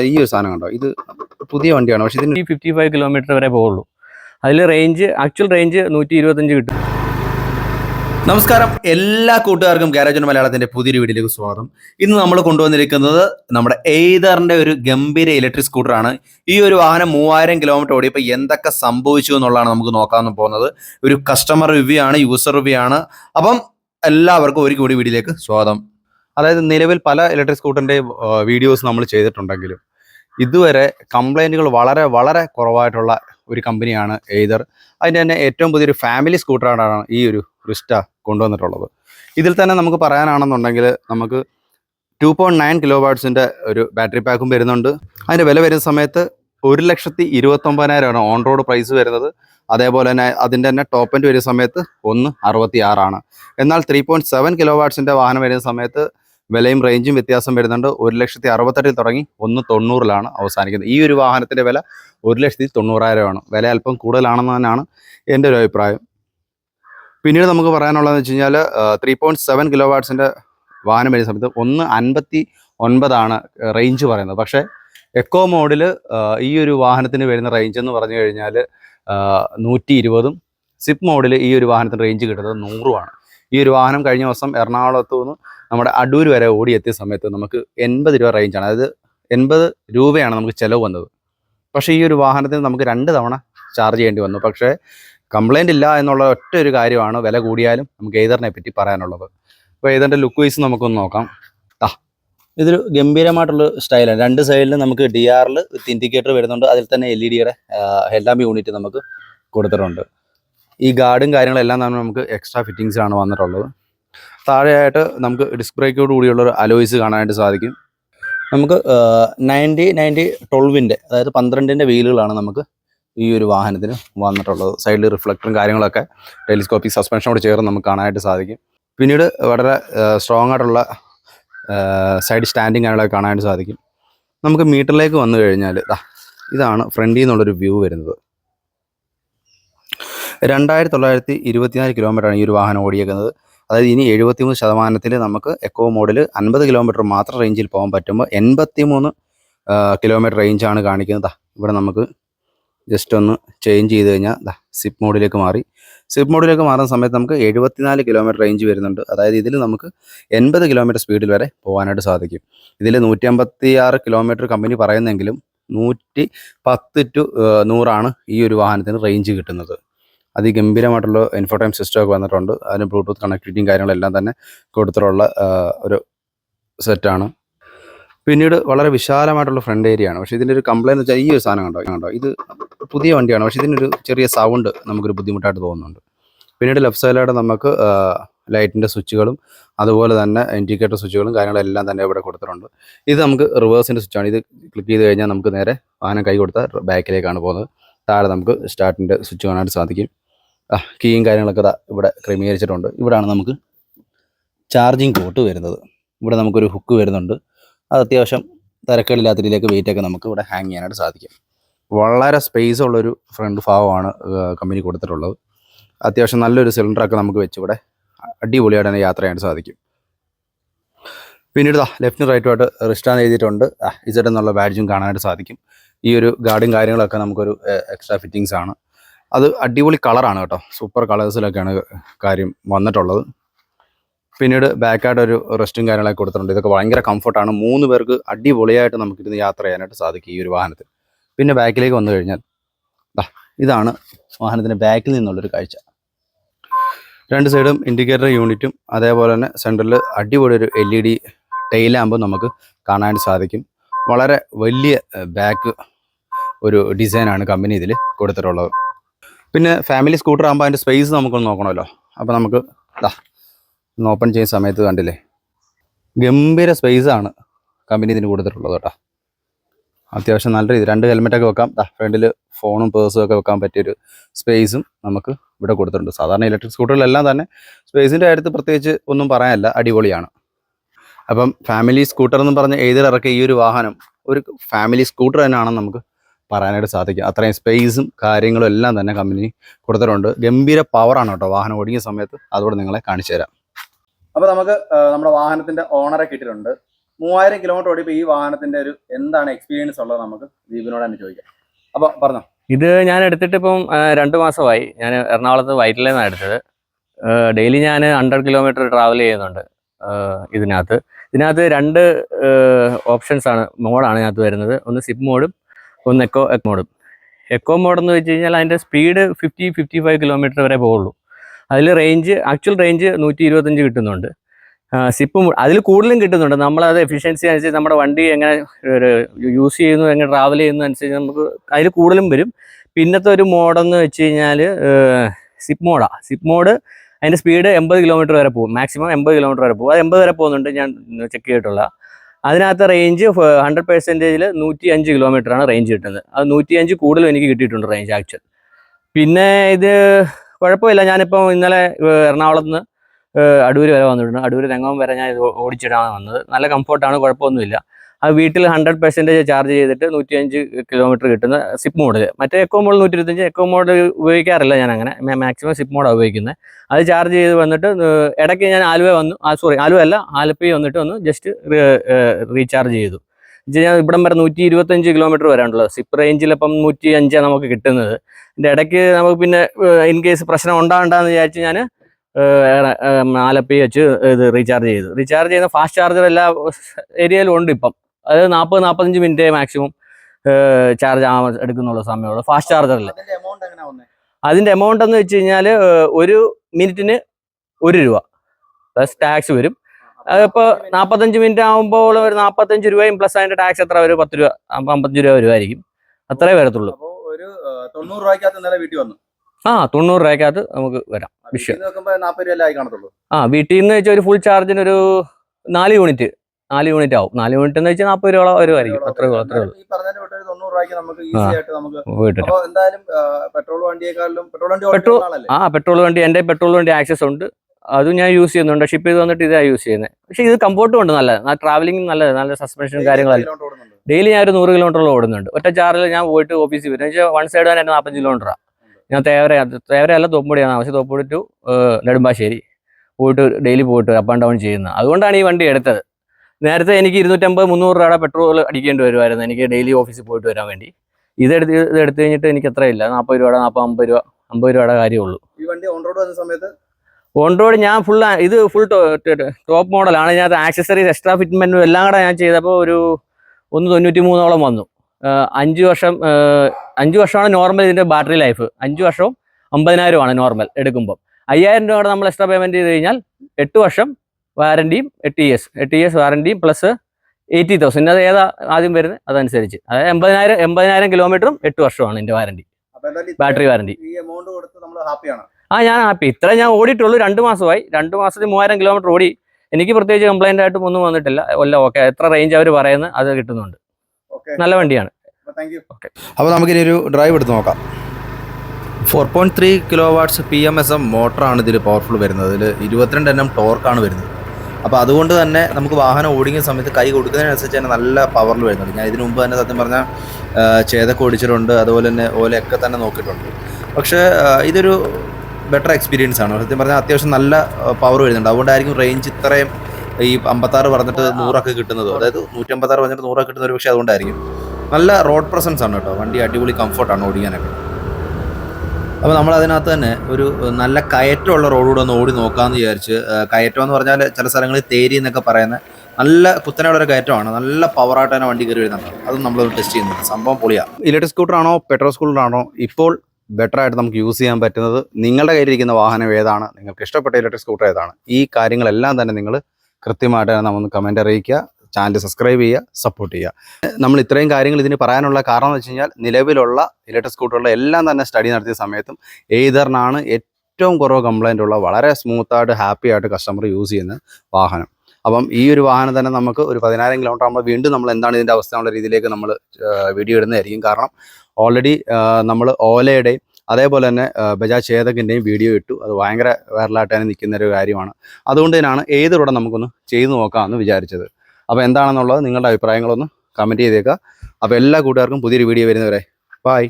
ഈ ഒരു സാധനം കണ്ടോ? ഇത് പുതിയ വണ്ടിയാണ്. പക്ഷെ ഇതിന് ഫിഫ്റ്റി ഫൈവ് കിലോമീറ്റർ വരെ പോകുള്ളൂ അതിൽ റേഞ്ച് ആക്ച്വൽ റേഞ്ച് നൂറ്റി ഇരുപത്തഞ്ച് കിട്ടും. നമസ്കാരം. എല്ലാ കൂട്ടുകാർക്കും ഗാരേജ് മലയാളത്തിന്റെ പുതിയൊരു വീഡിയോയിലേക്ക് സ്വാഗതം. ഇന്ന് നമ്മൾ കൊണ്ടുവന്നിരിക്കുന്നത് നമ്മുടെ എയ്തറിന്റെ ഒരു ഗംഭീര ഇലക്ട്രിക് സ്കൂട്ടറാണ്. ഈ ഒരു വാഹനം മൂവായിരം കിലോമീറ്റർ ഓടിയപ്പോൾ എന്തൊക്കെ സംഭവിച്ചു എന്നുള്ളതാണ് നമുക്ക് നോക്കാൻ പോകുന്നത്. ഒരു കസ്റ്റമർ റിവ്യൂ ആണ് യൂസർ റിവ്യൂ ആണ്. അപ്പം എല്ലാവർക്കും ഒരു കൂടി വീഡിയോയിലേക്ക് സ്വാഗതം. അതായത് നിലവിൽ പല ഇലക്ട്രിക് സ്കൂട്ടറിന്റെ വീഡിയോസ് നമ്മൾ ചെയ്തിട്ടുണ്ടെങ്കിലും ഇതുവരെ കംപ്ലൈന്റുകൾ വളരെ വളരെ കുറവായിട്ടുള്ള ഒരു കമ്പനിയാണ് എയ്തർ അതിന്റെ തന്നെ ഏറ്റവും പുതിയൊരു ഫാമിലി സ്കൂട്ടറാണ് ഈ ഒരു ക്രിസ്റ്റ കൊണ്ടുവന്നിട്ടുള്ളത്. ഇതിൽ തന്നെ നമുക്ക് പറയാനാണെന്നുണ്ടെങ്കിൽ നമുക്ക് ടു പോയിന്റ് നയൻ കിലോ വാട്ട്സിന്റെ ഒരു ബാറ്ററി പാക്കും വരുന്നുണ്ട്. അതിന്റെ വില വരുന്ന സമയത്ത് ഒരു ലക്ഷത്തി ഇരുപത്തൊമ്പതിനായിരമാണ് ഓൺ റോഡ് പ്രൈസ് വരുന്നത്. അതേപോലെ തന്നെ അതിന്റെ തന്നെ ടോപ്പ് എൻഡ് വരുന്ന സമയത്ത് ഒന്ന് അറുപത്തി ആറാണ് എന്നാൽ ത്രീ പോയിന്റ് സെവൻ കിലോ വാട്ട്സിന്റെ വാഹനം വരുന്ന സമയത്ത് വിലയും റേഞ്ചും വ്യത്യാസം വരുന്നുണ്ട്. ഒരു ലക്ഷത്തി അറുപത്തെട്ടിൽ തുടങ്ങി ഒന്ന് തൊണ്ണൂറിലാണ് അവസാനിക്കുന്നത്. ഈ ഒരു വാഹനത്തിന്റെ വില ഒരു ലക്ഷത്തി തൊണ്ണൂറായിരമാണ് വില അല്പം കൂടുതലാണെന്ന് തന്നെയാണ് എന്റെ ഒരു അഭിപ്രായം. പിന്നീട് നമുക്ക് പറയാനുള്ളതെന്ന് വെച്ച് കഴിഞ്ഞാൽ ത്രീ പോയിന്റ് സെവൻ കിലോ വാട്ട്സിന്റെ വാഹനം വരുന്ന സമയത്ത് ഒന്ന് അൻപത്തി ഒൻപതാണ് റേഞ്ച് പറയുന്നത്. പക്ഷേ എക്കോ മോഡിൽ ഈ ഒരു വാഹനത്തിന് വരുന്ന റേഞ്ച് എന്ന് പറഞ്ഞു കഴിഞ്ഞാൽ നൂറ്റി ഇരുപതും സിപ്പ് മോഡിൽ ഈ ഒരു വാഹനത്തിന് റേഞ്ച് കിട്ടുന്നത് നൂറുമാണ്. ഈ ഒരു വാഹനം കഴിഞ്ഞ ദിവസം എറണാകുളത്ത് നിന്ന് നമ്മുടെ അടൂർ വരെ ഓടിയെത്തിയ സമയത്ത് നമുക്ക് എൺപത് രൂപ റേഞ്ചാണ് അതായത് എൺപത് രൂപയാണ് നമുക്ക് ചിലവ് വന്നത്. പക്ഷേ ഈ ഒരു വാഹനത്തിന് നമുക്ക് രണ്ട് തവണ ചാർജ് ചെയ്യേണ്ടി വന്നു. പക്ഷേ കംപ്ലൈന്റ് ഇല്ല എന്നുള്ള ഒറ്റ ഒരു കാര്യമാണ് വില കൂടിയാലും നമുക്ക് ഏതറിനെ പറ്റി പറയാനുള്ളത്. അപ്പോൾ ഏതറിന്റെ ലുക്ക് വൈസ് നമുക്കൊന്ന് നോക്കാം. ആ ഇതൊരു ഗംഭീരമായിട്ടുള്ള സ്റ്റൈലാണ് രണ്ട് സൈഡിലും നമുക്ക് ഡി ആറിൽ വിത്ത് ഇൻഡിക്കേറ്റർ വരുന്നുണ്ട്. അതിൽ തന്നെ എൽ ഇ ഡിയുടെ എല്ലാം യൂണിറ്റ് നമുക്ക് കൊടുത്തിട്ടുണ്ട്. ഈ ഗാർഡും കാര്യങ്ങളെല്ലാം തന്നെ നമുക്ക് എക്സ്ട്രാ ഫിറ്റിങ്സ് ആണ് വന്നിട്ടുള്ളത്. താഴെയായിട്ട് നമുക്ക് ഡിസ്ക് ബ്രേക്കോട് കൂടിയുള്ള ഒരു അലോയ്സ് കാണാനായിട്ട് സാധിക്കും. നമുക്ക് നയന്റി നയന്റി ട്വൽവിന്റെ അതായത് പന്ത്രണ്ടിന്റെ വീലുകളാണ് നമുക്ക് ഈ ഒരു വാഹനത്തിന് വന്നിട്ടുള്ളത്. സൈഡിൽ റിഫ്ലക്ടറും കാര്യങ്ങളൊക്കെ ടെലിസ്കോപ്പിക് സസ്പെൻഷനോട് ചേർന്ന് നമുക്ക് കാണാനായിട്ട് സാധിക്കും. പിന്നീട് വളരെ സ്ട്രോങ് ആയിട്ടുള്ള സൈഡ് സ്റ്റാൻഡിങ് കാര്യങ്ങളൊക്കെ കാണാനായിട്ട് സാധിക്കും. നമുക്ക് മീറ്ററിലേക്ക് വന്നു കഴിഞ്ഞാൽ ഇതാണ് ഫ്രണ്ടിൽ നിന്നുള്ളൊരു വ്യൂ വരുന്നത്. രണ്ടായിരത്തി തൊള്ളായിരത്തി ഇരുപത്തിനാല് കിലോമീറ്ററാണ് ഈ ഒരു വാഹനം ഓടിയേക്കുന്നത്. അതായത് ഇനി എഴുപത്തിമൂന്ന് ശതമാനത്തിൽ നമുക്ക് എക്കോ മോഡിൽ അൻപത് കിലോമീറ്റർ മാത്രം റേഞ്ചിൽ പോകാൻ പറ്റുമ്പോൾ എൺപത്തിമൂന്ന് കിലോമീറ്റർ റേഞ്ചാണ് കാണിക്കുന്നത്. ഇവിടെ നമുക്ക് ജസ്റ്റ് ഒന്ന് ചേഞ്ച് ചെയ്ത് കഴിഞ്ഞാൽ സിപ്പ് മോഡിലേക്ക് മാറി. സിപ്പ് മോഡിലേക്ക് മാറുന്ന സമയത്ത് നമുക്ക് എഴുപത്തിനാല് കിലോമീറ്റർ റേഞ്ച് വരുന്നുണ്ട്. അതായത് ഇതിൽ നമുക്ക് എൺപത് കിലോമീറ്റർ സ്പീഡിൽ വരെ പോകാനായിട്ട് സാധിക്കും. ഇതിൽ നൂറ്റി കിലോമീറ്റർ കമ്പനി പറയുന്നെങ്കിലും നൂറ്റി പത്ത് ടു നൂറാണ് ഈ ഒരു വാഹനത്തിന് റേഞ്ച് കിട്ടുന്നത്. അതിഗംഭീരമായിട്ടുള്ള ഇൻഫോടൈം സിസ്റ്റം ഒക്കെ വന്നിട്ടുണ്ട്. അതിന് ബ്ലൂടൂത്ത് കണക്ടിവിറ്റിയും കാര്യങ്ങളെല്ലാം തന്നെ കൊടുത്തിട്ടുള്ള ഒരു സെറ്റാണ്. പിന്നീട് വളരെ വിശാലമായിട്ടുള്ള ഫ്രണ്ട് ഏരിയ ആണ്. പക്ഷേ ഇതിന്റെ ഒരു കംപ്ലൈന്റ് വെച്ചാൽ ഈ ഒരു സാധനം കണ്ടോ? കണ്ടോ? ഇത് പുതിയ വണ്ടിയാണ്. പക്ഷേ ഇതിനൊരു ചെറിയ സൗണ്ട് നമുക്കൊരു ബുദ്ധിമുട്ടായിട്ട് തോന്നുന്നുണ്ട്. പിന്നീട് ലെഫ്റ്റ് സൈഡിലായിട്ട് നമുക്ക് ലൈറ്റിന്റെ സ്വിച്ചുകളും അതുപോലെ തന്നെ ഇൻഡിക്കേറ്റർ സ്വിച്ചുകളും കാര്യങ്ങളെല്ലാം തന്നെ ഇവിടെ കൊടുത്തിട്ടുണ്ട്. ഇത് നമുക്ക് റിവേഴ്സിന്റെ സ്വിച്ചാണ്. ഇത് ക്ലിക്ക് ചെയ്ത് കഴിഞ്ഞാൽ നമുക്ക് നേരെ വാഹനം കൈ കൊടുത്താൽ ബാക്കിലേക്കാണ് പോകുന്നത്. താഴെ നമുക്ക് സ്റ്റാർട്ടിന്റെ സ്വിച്ച് കാണാനായിട്ട് സാധിക്കും. ആ കീയും കാര്യങ്ങളൊക്കെ ഇതാ ഇവിടെ ക്രമീകരിച്ചിട്ടുണ്ട്. ഇവിടെയാണ് നമുക്ക് ചാർജിങ് പോട്ട് വരുന്നത്. ഇവിടെ നമുക്കൊരു ഹുക്ക് വരുന്നുണ്ട്. അത് അത്യാവശ്യം തിരക്കുകളില്ലാത്ത രീതിയിലേക്ക് വെയിറ്റൊക്കെ നമുക്ക് ഇവിടെ ഹാങ് ചെയ്യാനായിട്ട് സാധിക്കും. വളരെ സ്പേസ് ഉള്ളൊരു ഫ്രണ്ട് ഭാഗമാണ് കമ്പനി കൊടുത്തിട്ടുള്ളത്. അത്യാവശ്യം നല്ലൊരു സിലിണ്ടറൊക്കെ നമുക്ക് വെച്ച് ഇവിടെ അടിപൊളിയായിട്ട് തന്നെ യാത്ര ചെയ്യാൻ സാധിക്കും. പിന്നീട് ലെഫ്റ്റും റൈറ്റുമായിട്ട് റിസ്റ്റാൻ എഴുതിയിട്ടുണ്ട്. ഇസഡ് എന്നുള്ള ബാഡ്ജും കാണാനായിട്ട് സാധിക്കും. ഈ ഒരു ഗാർഡും കാര്യങ്ങളൊക്കെ നമുക്കൊരു എക്സ്ട്രാ ഫിറ്റിങ്സ് ആണ്. അത് അടിപൊളി കളറാണ് കേട്ടോ. സൂപ്പർ കളേഴ്സിലൊക്കെയാണ് കാര്യം വന്നിട്ടുള്ളത്. പിന്നീട് ബാക്കായിട്ട് ഒരു റെസ്റ്റും കാര്യങ്ങളൊക്കെ കൊടുത്തിട്ടുണ്ട്. ഇതൊക്കെ ഭയങ്കര കംഫർട്ടാണ്. മൂന്ന് പേർക്ക് അടിപൊളിയായിട്ട് നമുക്കിരുന്ന് യാത്ര ചെയ്യാനായിട്ട് സാധിക്കും ഈ ഒരു വാഹനത്തിൽ. പിന്നെ ബാക്കിലേക്ക് വന്നു കഴിഞ്ഞാൽ ഇതാണ് വാഹനത്തിന്റെ ബാക്കിൽ നിന്നുള്ളൊരു കാഴ്ച. രണ്ട് സൈഡും ഇൻഡിക്കേറ്റർ യൂണിറ്റും അതേപോലെ തന്നെ സെന്ററിൽ അടിപൊളി ഒരു എൽ ഇ ഡി ടെയിൽ ലാമ്പും നമുക്ക് കാണാൻ സാധിക്കും. വളരെ വലിയ ബാക്ക് ഒരു ഡിസൈനാണ് കമ്പനി ഇതിൽ കൊടുത്തിട്ടുള്ളത്. പിന്നെ ഫാമിലി സ്കൂട്ടർ ആകുമ്പോൾ അതിന്റെ സ്പേസ് നമുക്കൊന്ന് നോക്കണമല്ലോ. അപ്പോൾ നമുക്ക് ദാ ഒന്ന് ഓപ്പൺ ചെയ്യുന്ന സമയത്ത് കണ്ടില്ലേ? ഗംഭീര സ്പേസാണ് കമ്പനി ഇതിന് കൊടുത്തിട്ടുള്ളത് കേട്ടോ. അത്യാവശ്യം നല്ല രീതി രണ്ട് ഹെൽമെറ്റൊക്കെ വെക്കാം. ഫ്രണ്ടിൽ ഫോണും പേഴ്സും ഒക്കെ വെക്കാൻ പറ്റിയൊരു സ്പേസും നമുക്ക് ഇവിടെ കൊടുത്തിട്ടുണ്ട്. സാധാരണ ഇലക്ട്രിക് സ്കൂട്ടറിലെല്ലാം തന്നെ സ്പേസിന്റെ കാര്യത്തിൽ പ്രത്യേകിച്ച് ഒന്നും പറയാനല്ല. അടിപൊളിയാണ്. അപ്പം ഫാമിലി സ്കൂട്ടർ എന്ന് പറഞ്ഞ എഴുതിലിറക്കിയ ഈ ഒരു വാഹനം ഒരു ഫാമിലി സ്കൂട്ടർ തന്നെയാണെന്ന് നമുക്ക് പറയാനായിട്ട് സാധിക്കും. അത്രയും സ്പേസും കാര്യങ്ങളും എല്ലാം തന്നെ കമ്പനി കൊടുത്തിട്ടുണ്ട്. ഗംഭീര പവറാണ് കേട്ടോ വാഹനം ഓടിക്കുന്ന സമയത്ത്. അതുകൂടെ നിങ്ങളെ കാണിച്ചു തരാം. അപ്പോൾ നമുക്ക് നമ്മുടെ വാഹനത്തിന്റെ ഓണറെ കിട്ടിയിട്ടുണ്ട്. മൂവായിരം കിലോമീറ്റർ ഓടിയപ്പോൾ ഈ വാഹനത്തിന്റെ ഒരു എന്താണ് എക്സ്പീരിയൻസ് ഉള്ളത് നമുക്ക് ദീപിനോട് തന്നെ ചോദിക്കാം. അപ്പൊ പറഞ്ഞോ. ഇത് ഞാൻ എടുത്തിട്ട് ഇപ്പം രണ്ടു മാസമായി. ഞാൻ എറണാകുളത്ത് വൈറ്റിൽ നിന്നാണ് എടുത്തത്. ഡെയിലി ഞാൻ ഹൺഡ്രഡ് കിലോമീറ്റർ ട്രാവൽ ചെയ്യുന്നുണ്ട് ഇതിനകത്ത്. ഇതിനകത്ത് രണ്ട് ഓപ്ഷൻസ് ആണ് മോഡാണ് ഇതിനകത്ത് വരുന്നത്. ഒന്ന് സിപ്പ് മോഡും ഒന്ന് എക്കോ മോഡും എക്കോ മോഡ് എന്ന് വെച്ച് കഴിഞ്ഞാൽ അതിന്റെ speed fifty fifty five kilometre വരെ പോകുള്ളൂ. അതിൽ റേഞ്ച് ആക്ച്വൽ റേഞ്ച് നൂറ്റി ഇരുപത്തഞ്ച് കിട്ടുന്നുണ്ട് സിപ്പ് അതിൽ കൂടുതലും കിട്ടുന്നുണ്ട്. നമ്മളത് എഫിഷ്യൻസി അനുസരിച്ച് നമ്മുടെ വണ്ടി എങ്ങനെ യൂസ് ചെയ്യുന്നു എങ്ങനെ ട്രാവൽ ചെയ്യുന്നു അനുസരിച്ച് നമുക്ക് അതിൽ കൂടുതലും വരും. പിന്നത്തെ ഒരു മോഡെന്ന് വെച്ച് കഴിഞ്ഞാൽ സിപ്പ് മോഡാണ് സിപ്പ് മോഡ് അതിന്റെ സ്പീഡ് എൺപത് കിലോമീറ്റർ വരെ പോകും. മാക്സിമം എൺപത് കിലോമീറ്റർ വരെ പോകും. അത് എൺപത് വരെ പോകുന്നുണ്ട് ഞാൻ ചെക്ക് ചെയ്തിട്ടുള്ള. അതിനകത്ത് റേഞ്ച് ഹൺഡ്രഡ് പെർസെന്റേജിൽ നൂറ്റി അഞ്ച് കിലോമീറ്റർ ആണ് റേഞ്ച് കിട്ടുന്നത്. അത് നൂറ്റി അഞ്ച് കൂടുതലും എനിക്ക് കിട്ടിയിട്ടുണ്ട് റേഞ്ച് ആക്ച്വൽ പിന്നെ ഇത് കുഴപ്പമില്ല. ഞാനിപ്പോൾ ഇന്നലെ എറണാകുളത്ത് നിന്ന് അടൂർ വരെ വന്നിട്ടുണ്ട്. അടൂർ രംഗം വരെ ഞാൻ ഇത് ഓടിച്ചിട്ടാണ് വന്നത്. നല്ല കംഫോർട്ടാണ് കുഴപ്പമൊന്നുമില്ല. അത് വീട്ടിൽ ഹൺഡ്രഡ് പെർസെന്റേജ് ചാർജ് ചെയ്തിട്ട് നൂറ്റി അഞ്ച് കിലോമീറ്റർ കിട്ടുന്ന സിപ്പ് മോഡിൽ മറ്റേ എക്കോ മോഡൽ നൂറ്റി ഇരുപത്തഞ്ച് എക്കോ മോഡൽ ഉപയോഗിക്കാറില്ല ഞാൻ അങ്ങനെ മാക്സിമം സിപ്പ് മോഡാണ് ഉപയോഗിക്കുന്നത് അത് ചാർജ് ചെയ്ത് വന്നിട്ട് ഇടയ്ക്ക് ഞാൻ ആലുവ വന്നു. ആ സോറി ആലുവ അല്ല ആലപ്പി വന്നിട്ട് വന്ന്. ജസ്റ്റ് റീചാർജ് ചെയ്തു. ഞാൻ ഇവിടം വരെ നൂറ്റി ഇരുപത്തഞ്ച് കിലോമീറ്റർ വരാനുള്ളത് സിപ്പ് റേഞ്ചിൽ ഇപ്പം നൂറ്റി അഞ്ചാണ് നമുക്ക് കിട്ടുന്നത്. ഇതിന്റെ ഇടയ്ക്ക് നമുക്ക് പിന്നെ ഇൻ കേസ് പ്രശ്നം ഉണ്ടാകണ്ടെന്ന് വിചാരിച്ച് ഞാൻ ആലപ്പി വെച്ച് ഇത് റീചാർജ് ചെയ്തു. റീചാർജ് ചെയ്യുന്ന ഫാസ്റ്റ് ചാർജർ എല്ലാ ഏരിയയിലും ഉണ്ട് ഇപ്പം. അത് നാൽപ്പത് നാൽപ്പത്തഞ്ച് മിനിറ്റ് മാക്സിമം ചാർജ് എടുക്കുന്നുള്ള സമയമുള്ളൂ. ഫാസ്റ്റ് ചാർജറിൽ അതിന്റെ എമൗണ്ട് എന്ന് വെച്ച് കഴിഞ്ഞാൽ ഒരു മിനിറ്റിന് ഒരു രൂപ. പ്ലസ് ടാക്സ് വരും. അതിപ്പോ നാൽപ്പത്തഞ്ച് മിനിറ്റ്. ആകുമ്പോൾ ഒരു നാൽപ്പത്തഞ്ച് രൂപയും പ്ലസ് അതിന്റെ ടാക്സ് എത്ര വരും? പത്ത് രൂപ അമ്പ- അമ്പത്തഞ്ച് രൂപ വരുമായിരിക്കും അത്രേ വരത്തുള്ളൂ. ഒരു ആ, തൊണ്ണൂറ് രൂപയ്ക്കകത്ത് ഇന്നലെ വീട്ടിൽ വന്നു. ആ തൊണ്ണൂറ് രൂപയ്ക്കകത്ത് നമുക്ക് വരാം. വിഷയം. ആ വീട്ടിൽ നിന്ന് വെച്ചാൽ ഒരു ഫുൾ ചാർജിന് ഒരു നാല് യൂണിറ്റ് നാല് യൂണിറ്റ് ആവും. നാല് യൂണിറ്റ് എന്ന് വെച്ചാൽ നാൽപ്പത് രൂപ വരുമായിരിക്കും അത്രേ ഉള്ളൂ. അത്രേ ഉള്ളൂ പെട്രോൾ ആ പെട്രോൾ വണ്ടി എന്റെ പെട്രോൾ വണ്ടി ആക്സസ് ഉണ്ട്. അതും ഞാൻ യൂസ് ചെയ്യുന്നുണ്ട്. ഷിപ്പ് ചെയ്ത് വന്നിട്ട് ഇതാ യൂസ് ചെയ്യുന്നത് പക്ഷെ ഇത് കംഫോർട്ടും ഉണ്ട് നല്ല ട്രാവലിംഗ് നല്ല നല്ല സസ്പെൻഷൻ കാര്യങ്ങളെല്ലാം ഡെയിലി ഞാൻ ഒരു നൂറ് കിലോമീറ്ററോളം ഓടുന്നുണ്ട്. ഒറ്റ ചാറിൽ ഞാൻ പോയിട്ട് ഓഫീസിൽ വരും വൺ സൈഡ് തന്നെ നാൽപ്പഞ്ച് കിലോമീറ്ററാണ് ഞാൻ തേവര തേവരയല്ല തോപ്പുടിയാണ് പക്ഷേ തോപ്പുടി ടു നെടുമ്പാശ്ശേരി. പോയിട്ട് ഡെയിലി പോയിട്ട് അപ്പ് ആൻഡ് ഡൗൺ ചെയ്യുന്നത്. അതുകൊണ്ടാണ് ഈ വണ്ടി എടുത്തത്. നേരത്തെ എനിക്ക് ഇരുന്നൂറ്റമ്പത് മുന്നൂറ് രൂപയുടെ പെട്രോൾ അടിക്കേണ്ടി വരുമായിരുന്നു. എനിക്ക് ഡെയിലി ഓഫീസിൽ പോയിട്ട് വരാൻ വേണ്ടി. ഇതെടുത്ത് ഇത് എടുത്തു കഴിഞ്ഞിട്ട് എനിക്ക് എത്രയില്ല നാൽപ്പത് രൂപയുടെ നാൽപ്പത് അമ്പത് രൂപ അമ്പത് രൂപയുടെ കാര്യമുള്ളൂ ഈ വണ്ടി ഓൺ റോഡ് വന്ന സമയത്ത്? ഓൺ റോഡ് ഞാൻ ഫുൾ ഇത് ഫുൾ ടോപ്പ് മോഡലാണ് ഇതിനകത്ത് ആക്സസറീസ് എക്സ്ട്രാ ഫിറ്റ്മെന്റും എല്ലാം കൂടെ ഞാൻ ചെയ്തപ്പോൾ ഒരു ഒന്ന് തൊണ്ണൂറ്റി മൂന്നോളം വന്നു അഞ്ച് വർഷം അഞ്ച് വർഷമാണ് നോർമൽ ഇതിന്റെ ബാറ്ററി ലൈഫ് അഞ്ച് വർഷവും അമ്പതിനായിരമാണ് നോർമൽ എടുക്കുമ്പോൾ അയ്യായിരം രൂപ നമ്മൾ എക്സ്ട്രാ പേയ്മെന്റ് ചെയ്ത് കഴിഞ്ഞാൽ എട്ട് വർഷം വാറണ്ടിയും എട്ട് ഇയേഴ്സ് എട്ട് ഇയേഴ്സ് വാറണ്ടിയും പ്ലസ് എയ്റ്റി തൗസൻഡ് അത് ഏതാ ആദ്യം വരുന്നത്? അതനുസരിച്ച്. അതായത് എൺപതിനായിരം എൺപതിനായിരം കിലോമീറ്ററും എട്ട് വർഷമാണ് എന്റെ വാറണ്ടി. ബാറ്ററി വാറണ്ടി ഈ എമൗണ്ട് കൊടുത്ത് നമ്മൾ ഹാപ്പിയാണ് ആ ഞാൻ ഹാപ്പി ഇത്ര ഞാൻ ഓടിയിട്ടുള്ളൂ. രണ്ട് മാസമായി. രണ്ട് മാസത്തിൽ മൂവായിരം കിലോമീറ്റർ ഓടി. എനിക്ക് പ്രത്യേകിച്ച് കംപ്ലൈന്റ് ആയിട്ട് ഒന്നും വന്നിട്ടില്ല. എല്ലാം ഓക്കെ എത്ര റേഞ്ച് അവർ പറയുന്നത് അത് കിട്ടുന്നുണ്ട്. ഓക്കെ നല്ല വണ്ടിയാണ്. അപ്പോൾ നമുക്കിനി ഒരു ഡ്രൈവ് എടുത്ത് നോക്കാം. Four point three kilo watts P M S M മോട്ടറാണ് ഇതിൽ പവർഫുൾ വരുന്നത്. ഇതിൽ ഇരുപത്തിരണ്ട് എണ്ണം ടോർക്കാണ് വരുന്നത്. അപ്പോൾ അതുകൊണ്ട് തന്നെ നമുക്ക് വാഹനം ഓടിക്കുന്ന സമയത്ത് കൈ കൊടുക്കുന്നതിനനുസരിച്ച് തന്നെ നല്ല പവറിൽ വരുന്നുണ്ട്. ഞാൻ ഇതിനു മുമ്പ് തന്നെ സത്യം പറഞ്ഞാൽ ചേതൊക്കെ ഓടിച്ചിട്ടുണ്ട്. അതുപോലെ തന്നെ ഓലയൊക്കെ തന്നെ നോക്കിയിട്ടുണ്ട്. പക്ഷേ ഇതൊരു ബെറ്റർ എക്സ്പീരിയൻസ് ആണ്. സത്യം പറഞ്ഞാൽ അത്യാവശ്യം നല്ല പവർ വരുന്നുണ്ട്. അതുകൊണ്ടായിരിക്കും റേഞ്ച് ഇത്രയും ഈ അമ്പത്താറ് പറഞ്ഞിട്ട് നൂറൊക്കെ കിട്ടുന്നത്. അതായത് നൂറ്റമ്പത്താറ് പറഞ്ഞിട്ട് നൂറൊക്കെ കിട്ടുന്നത് പക്ഷേ അതുകൊണ്ടായിരിക്കും. നല്ല റോഡ് പ്രസൻസ് ആണ് കേട്ടോ. വണ്ടി അടിപൊളി കംഫർട്ടാണ് ഓടിക്കാനൊക്കെ. അപ്പോൾ നമ്മൾ അതിനകത്ത് തന്നെ ഒരു നല്ല കയറ്റമുള്ള റോഡുകൂടെ ഒന്ന് ഓടി നോക്കാമെന്ന് വിചാരിച്ച് കയറ്റം എന്ന് പറഞ്ഞാൽ ചില സ്ഥലങ്ങളിൽ തേരി എന്നൊക്കെ പറയുന്ന നല്ല കുത്തനെയുള്ള ഒരു കയറ്റമാണ്. നല്ല പവറായിട്ട് തന്നെ വണ്ടി കയറി വരുന്നുണ്ട്. അതും നമ്മൾ ടെസ്റ്റ് ചെയ്യുന്നുണ്ട്. സംഭവം പൊളിയാണ് ഇലക്ട്രിക് സ്കൂട്ടറാണോ പെട്രോൾ സ്കൂട്ടറാണോ ഇപ്പോൾ ബെറ്റർ ആയിട്ട് നമുക്ക് യൂസ് ചെയ്യാൻ പറ്റുന്നത് നിങ്ങളുടെ കയ്യിലിരിക്കുന്ന വാഹനം ഏതാണ്? നിങ്ങൾക്ക് ഇഷ്ടപ്പെട്ട ഇലക്ട്രിക് സ്കൂട്ടർ ഏതാണ്? ഈ കാര്യങ്ങളെല്ലാം തന്നെ നിങ്ങൾ കൃത്യമായിട്ട് തന്നെ നമ്മൾ കമന്റ് അറിയിക്കുക. ചാനൽ സബ്സ്ക്രൈബ് ചെയ്യുക സപ്പോർട്ട് ചെയ്യുക. നമ്മൾ ഇത്രയും കാര്യങ്ങൾ ഇതിന് പറയാനുള്ള കാരണം എന്ന് വെച്ച് കഴിഞ്ഞാൽ നിലവിലുള്ള ഇലക്ട്രിക് സ്കൂട്ടറുകളുടെ എല്ലാം തന്നെ സ്റ്റഡി നടത്തിയ സമയത്തും ഏതറിനാണ് ഏറ്റവും കുറവ് കംപ്ലൈന്റ് ഉള്ള വളരെ സ്മൂത്തായിട്ട് ഹാപ്പി ആയിട്ട് കസ്റ്റമർ യൂസ് ചെയ്യുന്ന വാഹനം. അപ്പം ഈ ഒരു വാഹനം തന്നെ നമുക്ക് ഒരു പതിനായിരം കിലോമീറ്റർ ആകുമ്പോൾ വീണ്ടും നമ്മൾ എന്താണ് ഇതിന്റെ അവസ്ഥ എന്നുള്ള രീതിയിലേക്ക് നമ്മൾ വീഡിയോ ഇടുന്നതായിരിക്കും. കാരണം ഓൾറെഡി നമ്മൾ ഓലയുടെയും അതേപോലെ തന്നെ ബജാജ് ചേതകിന്റെയും വീഡിയോ ഇട്ടു. അത് ഭയങ്കര വൈറലായിട്ട് തന്നെ നിൽക്കുന്ന ഒരു കാര്യമാണ്. അതുകൊണ്ട് തന്നെയാണ് ഏത് നമുക്കൊന്ന് ചെയ്തു നോക്കാമെന്ന് വിചാരിച്ചത്. അപ്പോൾ എന്താണെന്നുള്ളത് നിങ്ങളുടെ അഭിപ്രായങ്ങളൊന്ന് കമന്റ് ചെയ്തേക്കുക. അപ്പോൾ എല്ലാ കൂട്ടുകാർക്കും പുതിയൊരു വീഡിയോ വരുന്നവരെ. ബായ്